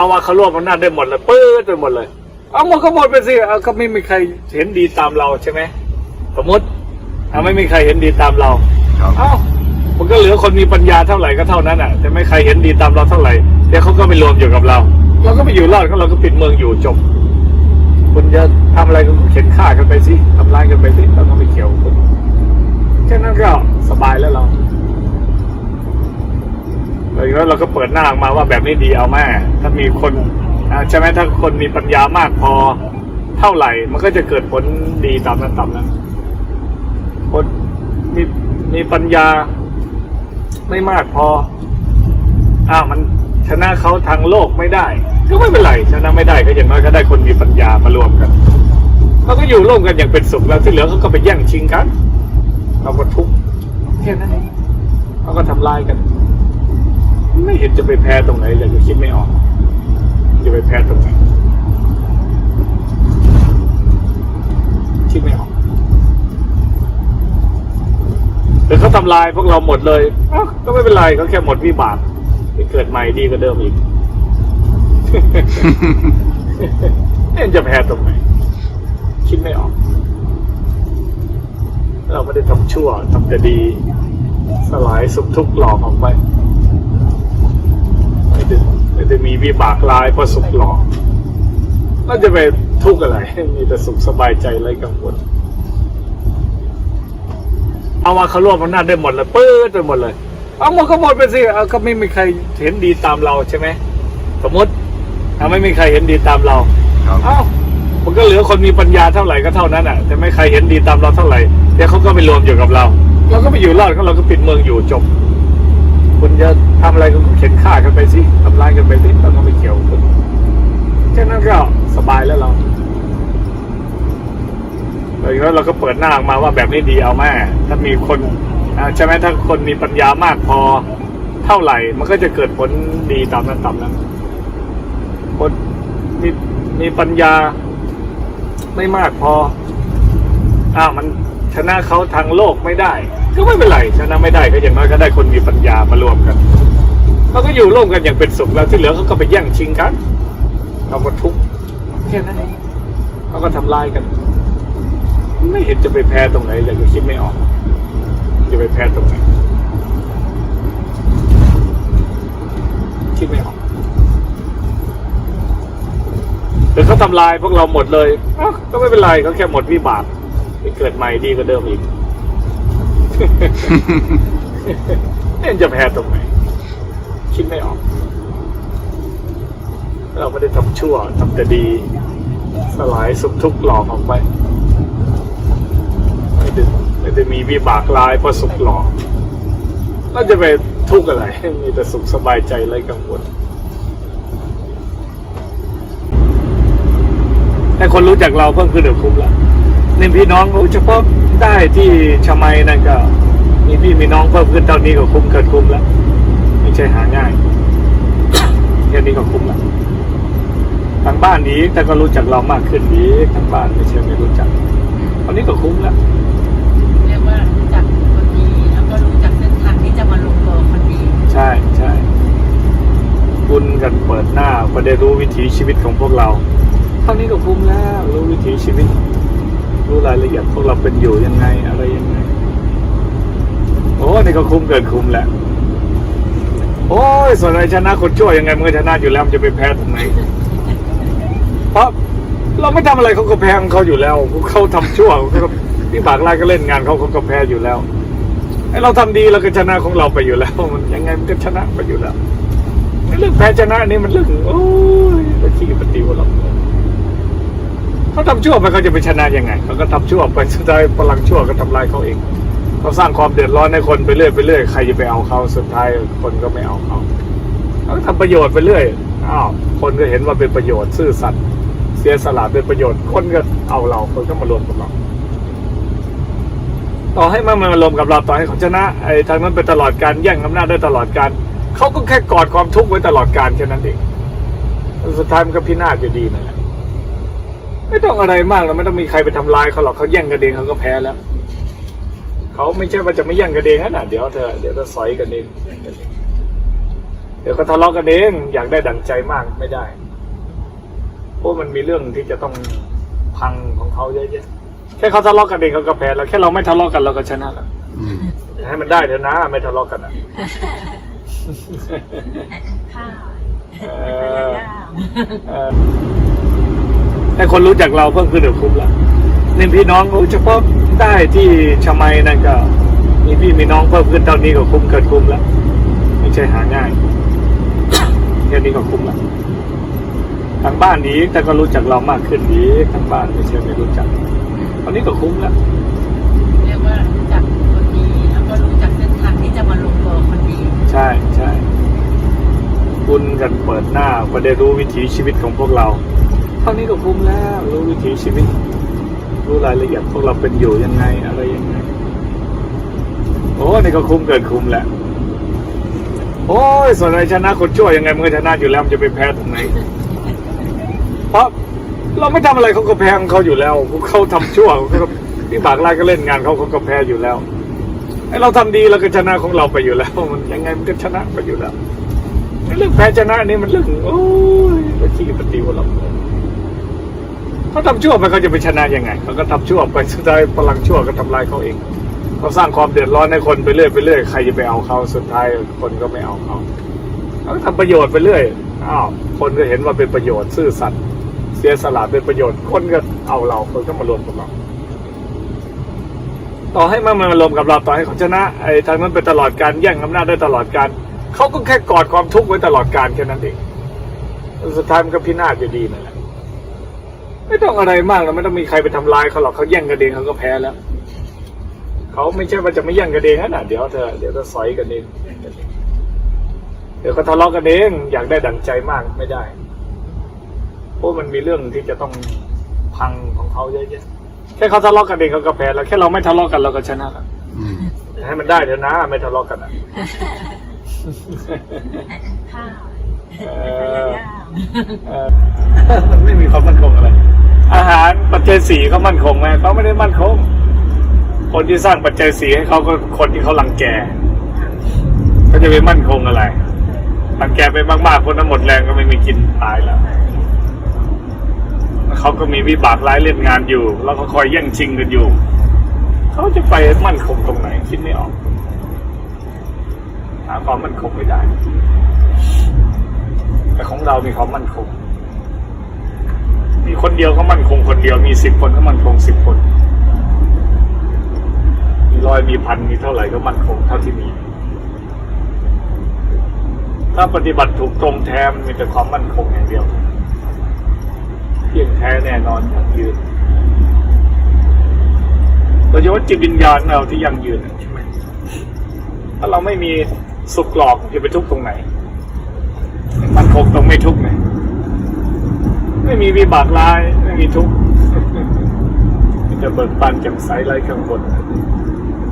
เอาว่าเขารวบอำนาจได้หมดเลยปื้ดไปหมดเลย เอาหมดก็หมดไปสิเอาก็ไม่มีใครเห็นดีตามเราใช่ไหมสมมติเอาไม่มีใครเห็นดีตามเราครับเอ้ามันก็เหลือคนมีปัญญาเท่าไหร่ก็เท่านั้นอะแต่ไม่ใครเห็นดีตามเราเท่าไหร่เดี๋ยวเขาก็ไม่รวมอยู่กับเรา เราก็ไปอยู่รอดก็เราก็ปิดเมืองอยู่จบคุณจะทำอะไรก็เข็นฆ่ากันไปสิทำร้ายกันไปสิเราก็ไม่เกี่ยวกับคุณแค่นั้นก็สบายแล้วเรา แล้วเราก็เปิดหน้าออกมาว่าแบบนี้ดีเอาแม่ถ้ามีคนใช่ไหมถ้าคนมีปัญญามากพอเท่าไหร่ มันก็จะเกิดผลดีตามนั้นตามนั้นคนมีมีปัญญาไม่มากพออ้าวมันชนะเขาทางโลกไม่ได้ ก็ไม่เป็นไรชนะไม่ได้ก็อย่างน้อยก็ได้คนมีปัญญามารวมกันเราก็อยู่ร่วมกันอย่างเป็นสุขแล้วที่เหลือเขาก็ไปแย่งชิงกันเราก็ทุกข์แค่นั้นเองเขาก็ทำลายกัน ไม่เห็นจะไปแพ้ตรงไหนเลยคิดไม่ออก จะไปแพ้ตรงไหนคิดไม่ออกแต่เขาทำลายพวกเราหมดเลยก็ไม่เป็นไรเขาแค่หมดวิบากไปเกิดใหม่ดีกว่าเดิมอีกเอ็นจะแพ้ตรงไหนคิดไม่ออก เราไม่ได้ทำชั่วทำแต่ดี สลายสุขทุกข์หลอกออกไป ไม่ได้ไม่ได้มีวิบากลายเพราะสุขหลอกเราจะไปทุกข์อะไร มีแต่สุขสบายใจไรกังวลเอาว่าเขารวบอำนาจได้หมดเลยปื้ดไปหมดเลย เอาหมดก็หมดไปสิเอาก็ไม่มีใครเห็นดีตามเราใช่ไหมสมมติเอาไม่มีใครเห็นดีตามเราครับเอ้ามันก็เหลือคนมีปัญญาเท่าไหร่ก็เท่านั้นอะแต่ไม่ใครเห็นดีตามเราเท่าไหร่เดี๋ยวเขาก็ไม่รวมอยู่กับเรา เราก็ไปอยู่รอดก็เราก็ปิดเมืองอยู่จบ คุณจะทำอะไรก็เข็นฆ่ากันไปสิทำร้ายกันไปสิเราก็ไม่เกี่ยวคุณแค่นั้นก็สบายแล้วเราแล้วเราก็เปิดหน้าออกมาว่าแบบนี้ดีเอาแม่ถ้ามีคนอ่าใช่ไหมถ้าคนมีปัญญามากพอเท่าไหร่ มันก็จะเกิดผลดีตามนั้นตามนั้นคนมีมีปัญญาไม่มากพออ้าวมัน ชนะเขาทางโลกไม่ได้ ก็ไม่เป็นไรชนะไม่ได้ก็อย่างน้อยก็ได้คนมีปัญญามารวมกันเราก็อยู่ร่วมกันอย่างเป็นสุขแล้วที่เหลือเขาก็ไปแย่งชิงกันเราก็ทุกข์แค่นั้นเองเขาก็ทำลายกัน ไม่เห็นจะไปแพ้ตรงไหนเลยก็คิดไม่ออก จะไปแพ้ตรงไหนคิดไม่ออกแต่เขาทำลายพวกเราหมดเลยก็ไม่เป็นไรเขาแค่หมดวิบาก ไปเกิดใหม่ดีกว่าเดิมอีกเอ็นจะแพ้ตรงไหนคิดไม่ออก เราไม่ได้ทำชั่วทำแต่ดี สลายสุขทุกข์หลอกออกไปไม่ได้ไม่ได้มีวิบากลายเพราะสุขหลอกเราจะไปทุกข์อะไร มีแต่สุขสบายใจไรกังวลแต่คนรู้จักเราเพิ่มขึ้นเดี๋ยวคุ้มละ นี่พี่น้องรู้เฉพาะได้ที่ชะไมนั่นก็ มีพี่มีน้องเพิ่มขึ้นเท่านี้ก็คุ้มเกินคุ้มแล้วไม่ใช่หาง่ายแค่นี้ก็คุ้มละทางบ้านนี้แต่ก็รู้จักเรามากขึ้นดีทางบ้านไม่ใช่ไม่รู้จักตอนนี้ก็คุ้มแล้วเรียกว่ารู้จักคนดีแล้วก็รู้จักเส้นทางที่จะมาลงตัวคนดีใช่ใช่คุณกันเปิดหน้าก็ได้รู้วิถีชีวิตของพวกเราเท่านี้ก็คุ้มแล้วรู้วิถีชีวิต รู้รายละเอียดพวกเราเป็นอยู่ยังไงอะไรยังไง โอ้นี่ก็คุ้มเกินคุ้มแหล้วโอ้ยส่วนอะไรชนะคนชั่วยังไงมันก็ชนะอยู่แล้วมันจะไปแพ้ตรงไหนเพราะเราไม่ทำอะไรเขาก็แพ้ของเขาอยู่แล้วเขาทำชั่วเขาก็วิบากไล่ก็เล่นงานเขาเขาก็แพ้อยู่แล้วไอเราทำดีเราก็ชนะของเราไปอยู่แล้ว มันยังไงมันก็ชนะไปอยู่แล้วเรื่องแพ้ชนะนี่มันเรื่องโอ้ยปขี้ปฏิวัติ เราเขาทำชั่วไปเขาจะไปชนะยังไงเขาก็ทำชั่วไปสุดท้ายพลังชั่วก็ทำลายเขาเองเขาสร้างความเดือดร้อนให้คนไปเรื่อยไปเรื่อยใครจะไปเอาเขาสุดท้ายคนก็ไม่เอาเขาเขาทำประโยชน์ไปเรื่อยอ้าวคนก็เห็นว่าเป็นประโยชน์ซื่อสัตย์เสียสละเป็นประโยชน์คนก็เอาเราคนก็มารวมกับเราต่อให้มันมารวมกับเราต่อให้เขาชนะไอ้ทางนั้นไปตลอดการแย่งอำนาจได้ตลอดการเขาก็แค่กอดความทุกข์ไว้ตลอดการแค่นั้นเองสุดท้ายมันก็พินาศอยู่ดีนั่นแหละ ไม่ต้องอะไรมากเราไม่ต้องมีใครไปทำลายเขาหรอกเขาแย่งกันเองเขาก็แพ้แล้วเขาไม่ใช่ว่าจะไม่แย่งกันเองนะเดี๋ยวเธอเดี๋ยวจะสอยกันเองเดี๋ยวก็ทะเลาะกันเองอยากได้ดั่งใจมากไม่ได้เพราะมันมีเรื่องที่จะต้องพังของเขาเยอะแยะแค่เขาทะเลาะกันเองเขาก็แพ้แล้วแค่เราไม่ทะเลาะกันเราก็ชนะแล้วอืมให้มันได้เถอะนะ ไม่ทะเลาะกันอะข้า วเออเออให้คนรู้จักเราเพิ่มขึ้นเดี๋ยวคุ้มละนี่พี่น้องโอ้เฉพาะได้ที่ชมัยนั่นก็มีพี่มีน้องเพิ่มขึ้นเท่านี้ก็คุ้มเกินคุ้มแล้วไม่ใช่หาง่ายแค่นี้ก็คุ้มละทางบ้านนี้แต่ก็รู้จักเรามากขึ้นดีทางบ้านไม่ใช่ไม่รู้จักตอนนี้ก็คุ้มแล้วเรียกว่ารู้จักคนดีแล้วก็รู้จักเส้นทางที่จะมาลงตัวคนดีใช่ใช่คุณกันเปิดหน้าก็ได้รู้วิถีชีวิตของพวกเรา เท่านี้ก็คุ้มแล้ว รู้วิถีชีวิต รู้รายละเอียดพวกเราเป็นอยู่ยังไงอะไรยังไง โอ้นี่ก็คุ้มเกินคุ้มแหละโอ้ยส่วนอะไรชนะคนชั่วยังไงมันก็ชนะอยู่แล้วมันจะไปแพ้ตรงไหนเพราะเราไม่ทำอะไรเขาก็แพ้ของเขาอยู่แล้วเขาทำชั่วเขาก็ที่บากไล่ก็เล่นงานเขาเขาก็แพ้อยู่แล้วไอเราทำดีเราก็ชนะของเราไปอยู่แล้ว มันยังไงมันก็ชนะไปอยู่แล้วเรื่องแพ้ชนะนี่มันเรื่องโอ้ยปฏิปฏิวัติเเขาทำชั่วไปเขาจะไปชนะยังไงเขาก็ทำชั่วไปสุดท้ายพลังชั่วก็ทำลายเขาเองเขาสร้างความเดือดร้อนให้คนไปเรื่อยไปเรื่อยใครจะไปเอาเขาสุดท้ายคนก็ไม่เอาเขาเขาทำประโยชน์ไปเรื่อยอ้าวคนก็เห็นว่าเป็นประโยชน์ซื่อสัตย์เสียสละเป็นประโยชน์คนก็เอาเราคนก็มารวมกับเราต่อให้มันมารวมกับเราต่อให้เขาชนะไอ้ทางนั้นไปตลอดการแย่งอำนาจได้ตลอดการเขาก็แค่กอดความทุกข์ไว้ตลอดการแค่นั้นเองสุดท้ายมันก็พินาศอยู่ดีนั่นแหละ ไม่ต้องอะไรมากแล้วไม่ต้องมีใครไปทำลายเขาหรอกเขาแย่งกันเองเขาก็แพ้แล้วเขาไม่ใช่ว่าจะไม่แย่งกันเองนะเดี๋ยวเธอเดี๋ยวจะสอยกันเองเดี๋ยวเขาทะเลาะกันเองอยากได้ดั่งใจมากไม่ได้เพราะมันมีเรื่องที่จะต้องพังของเขาเยอะแยะแค่เขาทะเลาะกันเองเขาก็แพ้แล้วแค่เราไม่ทะเลาะกันเราก็ชนะแล้วอืมให้มันได้เถอะนะ ไม่ทะเลาะกันอะข้าวเออเออมันไม่มีความมั่นคงอะไร อาหารปัจเจัยสีเขามั่นคงไหมเขาไม่ได้มั่นคง คนที่สร้างปัจเจัยสีให้เขาก็คนที่เขาหลังแกเขาจะไปมั่นคงอะไรหลังแกไปมากๆคนนั้นหมดแรงก็ไม่มีกินตายแล้วเขาก็มีวิบากร้ายเล่นงานอยู่ แล้วก็คอยแย่งชิงกันอยู่ เขาจะไปมั่นคงตรงไหนคิดไม่ออกหาความมั่นคงไม่ได้ แต่ของเรามีความมั่นคง มีคนเดียวก็มั่นคงคนเดียวมีสิบคนก็มั่นคงสิบคน มีร้อยมีพันมีเท่าไหร่ก็มั่นคงเท่าที่มี ถ้าปฏิบัติถูกตรงแท้มันมีแต่ความมั่นคงอย่างเดียวเที่ยงแท้แน่นอนยั่งยืนโดยเฉพาะจิตวิญญาณเราที่ยังยืนใช่ไหมถ้าเราไม่มีสุขหลอกจะไปทุกตรงไหน มันคงตรงไม่ทุกข์ไง ไม่มีวิบากร้าย ไม่มีทุกข์จะเบิกบานแจ่มใสไร้กังวล